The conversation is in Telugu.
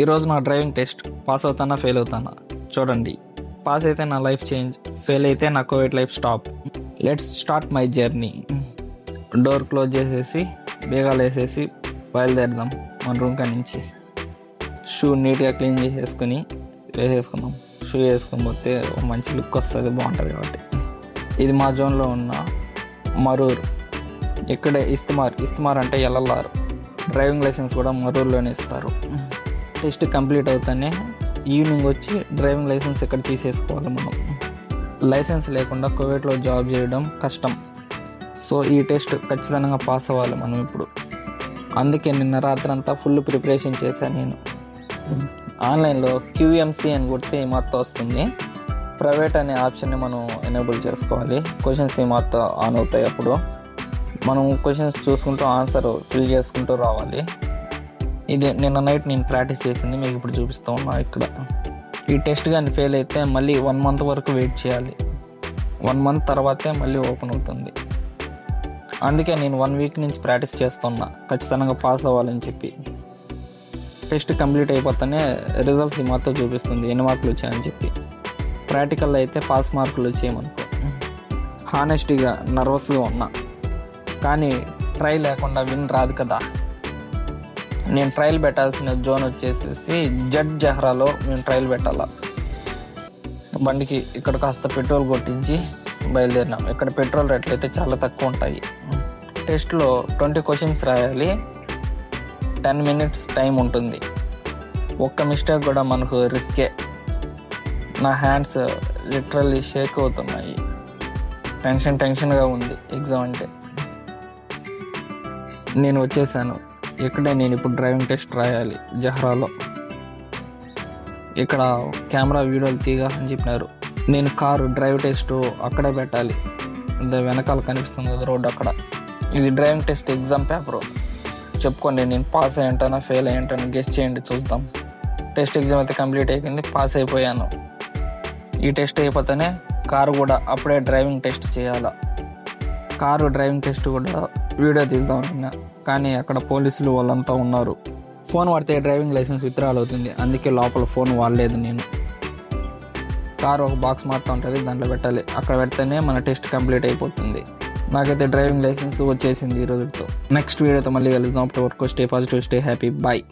ఈరోజు నా డ్రైవింగ్ టెస్ట్ పాస్ అవుతానా ఫెయిల్ అవుతానా? చూడండి. పాస్ అయితే నా లైఫ్ చేంజ్ ఫెయిల్ అయితే నా COVID life stop. Let's start my journey. Door close చేసేసి బేగాలు వేసేసి బయలుదేరదాం మన రూమ్ కాడి నుంచి. షూ నీట్గా క్లీన్ చేసేసుకుని వేసేసుకుందాం. షూ వేసుకుని పోతే మంచి లుక్ వస్తుంది బాగుంటుంది కాబట్టి. ఇది మా జోన్లో ఉన్న మరూర్. ఇక్కడే ఇస్తమార్ ఇస్తమార్ అంటే ఎల్ఎల్ఆర్ డ్రైవింగ్ లైసెన్స్ కూడా మరూర్లోనే ఇస్తారు. టెస్ట్ కంప్లీట్ అవుతానే ఈవినింగ్ వచ్చి డ్రైవింగ్ లైసెన్స్ ఇక్కడ తీసేసుకోవాలి మనం? లైసెన్స్ లేకుండా కువైట్లో జాబ్ చేయడం కష్టం. సో ఈ టెస్ట్ ఖచ్చితంగా పాస్ అవ్వాలి మనం ఇప్పుడు. అందుకే నిన్న రాత్రి అంతా ఫుల్ ప్రిపరేషన్ చేశాను నేను. ఆన్లైన్లో క్యూఎంసీ అని కొడితే ఈ మొత్తం వస్తుంది. ప్రైవేట్ అనే ఆప్షన్ని మనం ఎనేబుల్ చేసుకోవాలి. క్వశ్చన్స్ ఈ మొత్తం ఆన్ అవుతాయి అప్పుడు. మనం క్వశ్చన్స్ చూసుకుంటూ ఆన్సర్ ఫిల్ చేసుకుంటూ రావాలి. ఇది నిన్న నైట్ నేను ప్రాక్టీస్ చేసింది మీకు ఇప్పుడు చూపిస్తూ ఉన్నా ఇక్కడ. ఈ టెస్ట్ కానీ ఫెయిల్ అయితే మళ్ళీ వన్ మంత్ వరకు వెయిట్ చేయాలి. వన్ మంత్ తర్వాతే మళ్ళీ ఓపెన్ అవుతుంది. అందుకే నేను వన్ వీక్ నుంచి ప్రాక్టీస్ చేస్తున్నా. ఖచ్చితంగా పాస్ అవ్వాలని చెప్పి. టెస్ట్ కంప్లీట్ అయిపోతానే రిజల్ట్స్ ఈ మొత్తం చూపిస్తుంది ఎన్ని మార్కులు వచ్చాయని చెప్పి. ప్రాక్టికల్ అయితే పాస్ మార్కులు వచ్చేయమనుకో హానెస్టీగా నర్వస్గా ఉన్నా. కానీ ట్రై లేకుండా విన్ రాదు కదా. నేను ట్రయల్ పెట్టాల్సిన జోన్ వచ్చేసి జడ్ జహ్రాలో మేము ట్రయల్ పెట్టాలా. బండికి ఇక్కడ కాస్త పెట్రోల్ కొట్టించి బయలుదేరినాం. ఇక్కడ పెట్రోల్ రేట్లు అయితే చాలా తక్కువ ఉంటాయి. టెస్ట్లో ట్వంటీ క్వశ్చన్స్ రాయాలి. టెన్ మినిట్స్ టైం ఉంటుంది. ఒక్క మిస్టేక్ కూడా మనకు రిస్కే నా హ్యాండ్స్ లిటరల్లీ షేక్ అవుతున్నాయి. టెన్షన్ టెన్షన్గా ఉంది. ఎగ్జామ్ అంటే. నేను వచ్చేసాను. ఇక్కడే నేను ఇప్పుడు డ్రైవింగ్ టెస్ట్ రాయాలి జహ్రాలో. ఇక్కడ కెమెరా వీడియోలు తీగా అని చెప్పినారు. నేను కారు డ్రైవ్ టెస్ట్ అక్కడే పెట్టాలి. వెనకాల కనిపిస్తుంది కదా రోడ్డు అక్కడ. ఇది డ్రైవింగ్ టెస్ట్ ఎగ్జామ్ పేపరు. చెప్పుకోండి నేను పాస్ అయ్యంటానా ఫెయిల్ అయ్యంటాను గెస్ట్ చేయండి చూద్దాం. టెస్ట్ ఎగ్జామ్ అయితే కంప్లీట్ అయిపోయింది పాస్ అయిపోయాను. ఈ టెస్ట్ అయిపోతేనే కారు కూడా అప్పుడే డ్రైవింగ్ టెస్ట్ చేయాలా. కారు డ్రైవింగ్ టెస్ట్ కూడా వీడియో తీద్దాం అనుకున్నా. కానీ అక్కడ పోలీసులు వాళ్ళంతా ఉన్నారు. ఫోన్ వాడితే డ్రైవింగ్ లైసెన్స్ విత్డ్రాల్ అవుతుంది. అందుకే లోపల ఫోన్ వాడలేదు నేను. కారు ఒక బాక్స్ మాత్రం ఉంటుంది దాంట్లో పెట్టాలి. అక్కడ పెడితేనే మన టెస్ట్ కంప్లీట్ అయిపోతుంది. నాకైతే డ్రైవింగ్ లైసెన్స్ వచ్చేసింది ఈ రోజుతో. నెక్స్ట్ వీడియోతో మళ్ళీ కలుద్దాం. అప్పటి వరకు stay positive stay happy bye